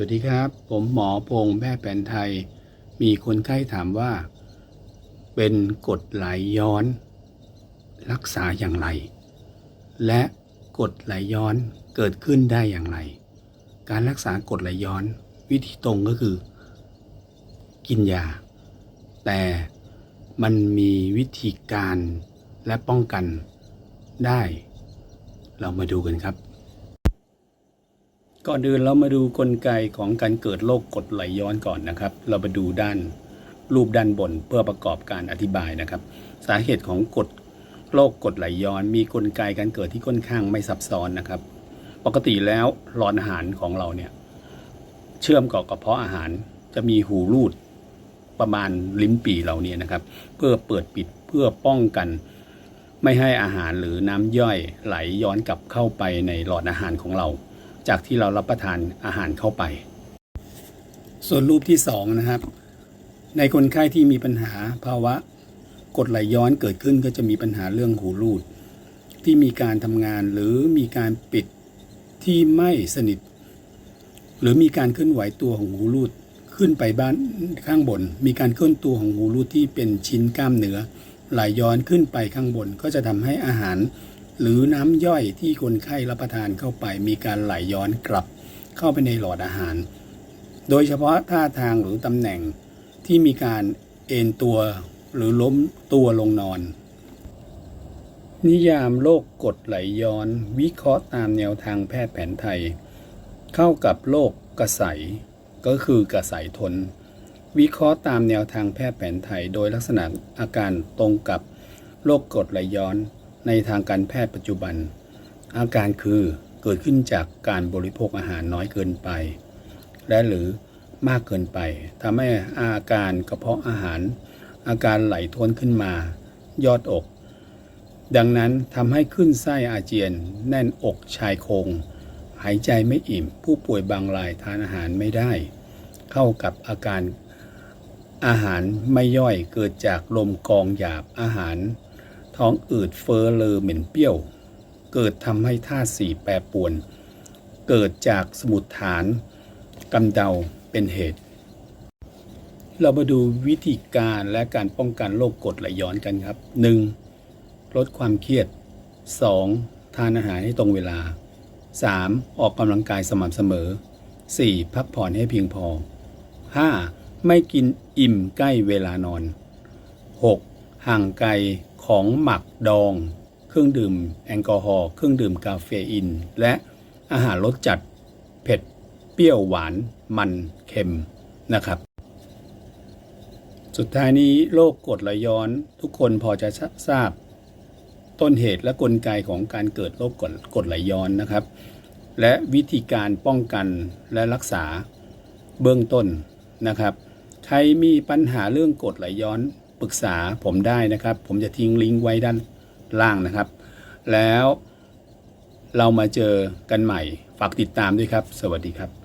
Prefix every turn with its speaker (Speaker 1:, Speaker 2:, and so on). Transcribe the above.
Speaker 1: วัสดีครับ ผมหมอพงษ์แพทย์แผนไทย มีคนไข้ถามว่า เป็นกดไหลย้อน รักษาอย่างไร และกดไหลย้อนเกิดขึ้นได้อย่างไร การรักษากดไหลย้อน วิธีตรงก็คือ กินยา แต่มันมีวิธีการและป้องกันได้ เรามาดูกันครับ ก่อนอื่นเรามาดูกลไกของการเกิดโรคกรดไหลย้อนก่อนนะครับ เรามาดูด้านรูปด้านบนเพื่อประกอบการอธิบายนะครับ สาเหตุของกรดโรคกรดไหลย้อน มีกลไกการเกิดที่ค่อนข้างไม่ซับซ้อนนะครับ ปกติแล้วหลอดอาหารของเราเนี่ยเชื่อมกับกระเพาะอาหารจะมีหูรูดประมาณลิ้นปีเราเนี่ยนะครับ เพื่อเปิดปิดเพื่อป้องกันไม่ให้อาหารหรือน้ำย่อยไหลย้อนกลับเข้าไปในหลอดอาหารของเรา จากที่เรารับประทานอาหารเข้าไป ส่วนรูปที่สองนะครับ ในคนไข้ที่มีปัญหาภาวะกดไหลย้อนเกิดขึ้นก็จะมีปัญหาเรื่องหูรูด ที่มีการทำงานหรือมีการปิดที่ไม่สนิท หรือมีการเคลื่อนไหวตัวของหูรูดขึ้นไปบ้านข้างบน มีการเคลื่อนตัวของหูรูดที่เป็นชิ้นกล้ามเนื้อไหลย้อนขึ้นไปข้างบน ก็จะทำให้อาหาร หรือน้ำย่อยที่คนไข้รับประทานเข้าไปมีการไหลย้อนกลับเข้าไปในหลอดอาหาร โดยเฉพาะท่าทางหรือตำแหน่งที่มีการเอนตัวหรือล้มตัวลงนอน นิยามโรคกรดไหลย้อน วิเคราะห์ตามแนวทางแพทย์แผนไทย เข้ากับโรคกระใสก็คือกระใสทน วิเคราะห์ตามแนวทางแพทย์แผนไทย โดยลักษณะอาการตรงกับโรคกรดไหลย้อน ในทางการแพทย์ปัจจุบัน อาการคือเกิดขึ้นจากการบริโภคอาหารน้อยเกินไป และหรือมากเกินไปทำให้อาการกระเพาะอาหาร อาการไหลท้วนขึ้นมา ยอดอก ดังนั้นทำให้ขึ้นไส้อาเจียน แน่นอกชายโครงหายใจไม่อิ่ม ผู้ป่วยบางรายทานอาหารไม่ได้ เข้ากับอาการอาหารไม่ย่อยเกิดจากลมกองหยาบอาหาร ท้องอืดเฟ้อเลอเหม็นเปรี้ยว เกิดทำให้ธาตุสีแปรปวน เกิดจากสมุดฐานกำเดาเป็นเหตุ เรามาดูวิธีการและการป้องกันโรคกรดไหลย้อนกันครับ 1. ลดความเครียด 2. ทานอาหารให้ตรงเวลา 3. ออกกำลังกายสม่ำเสมอ 4. พักผ่อนให้เพียงพอ 5. ไม่กินอิ่มใกล้เวลานอน 6. ห่างไกลของหมักดอง เครื่องดื่มแอลกอฮอล์เครื่องดื่มกาเฟอีน และอาหารรสจัดเผ็ด เปรี้ยวหวานมันเค็มนะครับ สุดท้ายนี้โรคกรดไหลย้อนทุกคนพอจะทราบ ต้นเหตุและกลไกของการเกิดโรคกรดกรดไหลย้อนนะครับ และวิธีการป้องกันและรักษาเบื้องต้นนะครับ ใครมีปัญหาเรื่องกรดไหลย้อน ปรึกษาผมได้นะครับ ผมจะทิ้งลิงก์ไว้ด้านล่างนะครับ แล้วเรามาเจอกันใหม่ ฝากติดตามด้วยครับ สวัสดีครับ